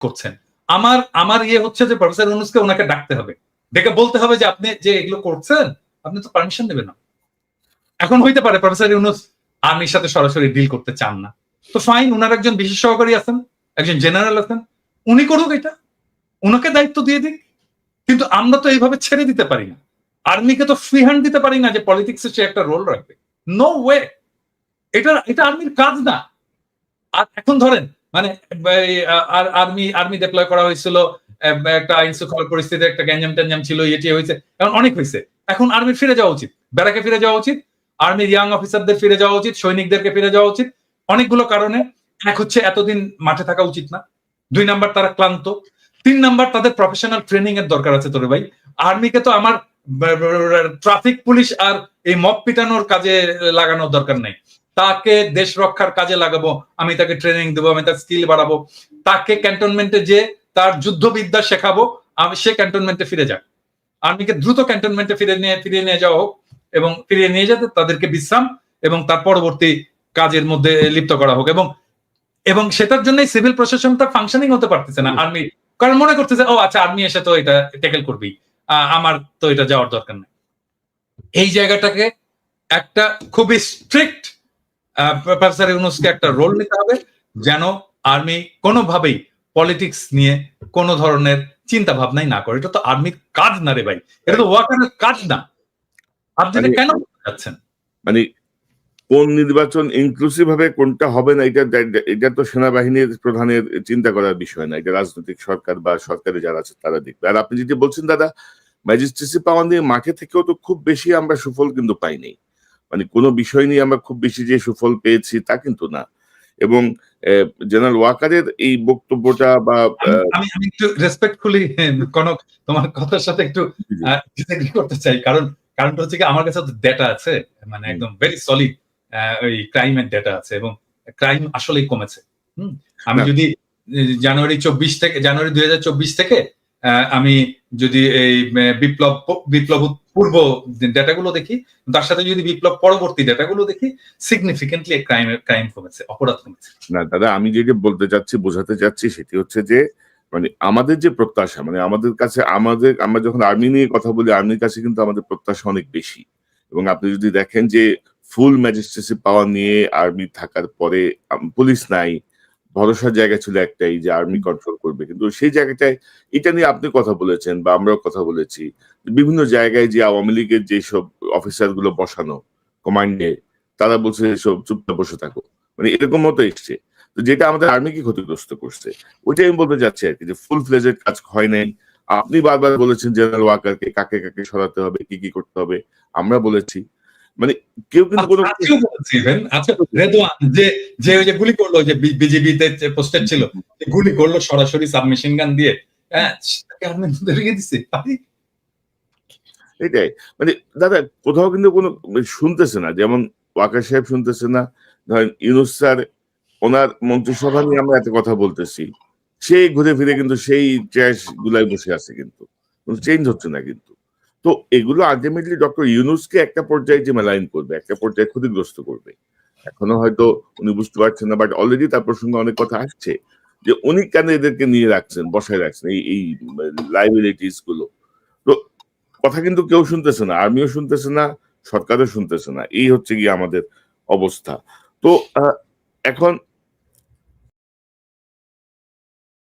করছেন। আমার আমার ইয়ে হচ্ছে যে প্রফেসর ইউনুসকে ওনাকে ডাকতে হবে। ডেকে বলতে হবে যে আপনি যে এগুলো করছেন, আপনি তো পারমিশন নেবেন না। এখন হইতে পারে প্রফেসর ইউনুস আর্মির সাথে সরাসরি ডিল করতে চান না। তো ফাইন ওনার একজন বিশেষ সহকারী আছেন, একজন জেনারেল আছেন। উনি করুক এটা। ওনাকে দায়িত্ব দিয়ে দিক। কিন্তু আমরা তো এইভাবে ছেড়ে দিতে পারি না। আর্মিকে তো ফ্রি হ্যান্ড দিতে পারি না যে পলিটিক্সে সে একটা রোল রাখবে। নো ওয়ে এটা এটা আর্মির কাজ না। আর এখন ধরেন মানে আর্মি আর্মি ডিপ্লয় করা হয়েছিল একটা আইন শৃঙ্খলা পরিস্থিতি একটা গ্যাঞ্জাম ট্যাঞ্জাম ছিল এটি হয়েছে। এখন অনেক হয়েছে। এখন আর্মির ফিরে যাওয়া উচিত। ব্যারাকে ফিরে যাওয়া উচিত। আর্মির ইয়াং অফিসারদের ফিরে যাওয়া উচিত, সৈনিকদেরকে ফিরে যাওয়া উচিত। অনেকগুলো কারণে এক হচ্ছে এতদিন মাঠে থাকা উচিত না। দুই নাম্বার, তারা ক্লান্ত। তিন নাম্বার, তাদের প্রফেশনাল ট্রেনিং এর দরকার আছে তোরে ভাই। আর্মিকে তো আমার ট্রাফিক পুলিশ আর এই মপ পিটানোর কাজে লাগানোর দরকার নেই। তাকে দেশ রক্ষার কাজে লাগাবো, আমি তাকে ট্রেনিং দেবো, আমি তার স্কিল বাড়াবো। তাকে ক্যান্টনমেন্টে যে তার যুদ্ধবিদ্যা শেখাবো, আমি সে ক্যান্টনমেন্টে ফিরে যাক। আর্মিকে দ্রুত ক্যান্টনমেন্টে ফিরে নিয়ে, ফিরিয়ে নিয়ে যাওয়া হোক এবং ফিরিয়ে নিয়ে যেতে তাদেরকে বিশ্রাম এবং তার পরবর্তী কাজের মধ্যে লিপ্ত করা হোক এবং এবং সেটার জন্যই সিভিল প্রশাসনটা ফাংশনিং হতে পারতেছে না আর্মি। কারণ মনে করতেছে, ও আচ্ছা আর্মি এসে তো এটা ট্যাকেল করবি। আমার তো এটা যাওয়ার দরকার নেই। এই জায়গাটাকে একটা খুবই স্ট্রিক্ট প্রফেসর ইউনুসকে একটা রোল নিতে হবে যেন আর্মি কোনোভাবেই পলিটিক্স নিয়ে কোনো ধরনের চিন্তা ভাবনাই না করে। এটা তো আর্মির কাজ না রে ভাই। এটা তো ওয়াকারের কাজ না। আপনি মানে- কেন যাচ্ছেন? মানে কোন নির্বাচন ইনক্লুসিভ হবে কোনটা হবে না এটা এটা তো সেনাবাহিনীর প্রধানের চিন্তা করার বিষয় না। এটা রাজনৈতিক সরকার বা সরকারে যারা আছে তারা দেখবে। আর আপনি যেটি বলছেন দাদা ম্যাজিস্ট্রেসি পাওয়া নিয়ে মাঠে থেকেও তো খুব বেশি আমরা সুফল কিন্তু পাইনি। মানে কোনো বিষয় নিয়ে আমরা খুব বেশি যে সুফল পেয়েছি তা কিন্তু না। এবং জেনারেল ওয়াকারের এই বক্তব্যটা বা আমি- একটু রেসপেক্টফুলি কনক তোমার কথার সাথে একটু। ডিসএগ্রি করতে চাই। কারণ কারণটা হচ্ছে কি আমার কাছে তো ডেটা আছে মানে। একদম ভেরি সলিড ওই ক্রাইমের ডেটা আছে এবং ক্রাইম আসলেই কমেছে। হুম? আমি যদি জানুয়ারি চব্বিশ থেকে জানুয়ারি দুই হাজার চব্বিশ থেকে আমি যদি এই বিপ্লব বিপ্লব পূর্ব ডেটাগুলো দেখি, তার সাথে যদি বিপ্লব পরবর্তী ডেটাগুলো দেখি সিগনিফিকেন্টলি ক্রাইম ক্রাইম কমেছে, অপরাধ কমেছে। না, দাদা, আমি যেটা বলতে চাচ্ছি, বোঝাতে চাচ্ছি, সেটি হচ্ছে যে মানে আমাদের যে প্রত্যাশা মানে আমাদের কাছে, আমাদের, আমরা যখন আর্মি নিয়ে কথা বলি আর্মির কাছে কিন্তু আমাদের প্রত্যাশা অনেক বেশি। এবং আপনি যদি দেখেন যে ফুল ম্যাজিস্ট্রেসি পাওয়া নিয়ে আর্মি থাকার পরে পুলিশ নাই ভরসার জায়গা ছিল একটাই যে আর্মি কন্ট্রোল করবে। কিন্তু সেই জায়গাটায় এটা নিয়ে আপনি কথা বলেছেন বা আমরাও কথা বলেছি। বিভিন্ন জায়গায় যে আওয়ামী লীগের যেসব অফিসারগুলো বসানো কমান্ডে তারা বলছে এসব চুপচাপ বসে থাকো। মানে এরকম মতো এসছে। তো যেটা আমাদের আর্মিকে ক্ষতিগ্রস্ত করছে ওইটাই আমি বলতে চাচ্ছি আর কি যে ফুল ফ্লেজের কাজ হয় নাই। আপনি বারবার বলেছেন জেনারেল ওয়াকারকে কাকে কাকে সরাতে হবে কি কি করতে হবে আমরা বলেছি। মানে কেউ কিন্তু কোনো বলেছি even, আজকে রেদওয়ান যে যে ওই যে গুলি করল যে বিজেপি তে পোস্টেড ছিল গুলি করল সরাসরি সাবমেশিন গান দিয়ে হ্যাঁ দিছে এটাই মানে দাদা কোথাও কিন্তু কোনো শুনতেছে না যেমন ওয়াকার সাহেব শুনতেছে না ধরেন ইউনুস স্যার ওনার মন্ত্রিসভা নিয়ে আমরা এত কথা বলতেছি সেই ঘুরে ফিরে কিন্তু সেই ট্র্যাশ গুলাই বসে আছে কিন্তু চেঞ্জ হচ্ছে না কিন্তু। তো এগুলো আলটিমেটলি ডক্টর ইউনুসকে একটা পর্যায়ে যে মেলাইন করবে, একটা পর্যায়ে ক্ষতিগ্রস্ত করবে। এখনও হয়তো উনি বুঝতে পারছেন না বাট অলরেডি তার প্রসঙ্গে অনেক কথা আসছে যে উনি কেন এদেরকে নিয়ে রাখছেন, বসায় রাখছেন এই এই লাইবিলিটিসগুলো। তো কথা কিন্তু কেউ শুনতেছে না, আর্মিও শুনতেছে না, সরকারও শুনতেছে না। এই হচ্ছে গিয়ে আমাদের অবস্থা। তো এখন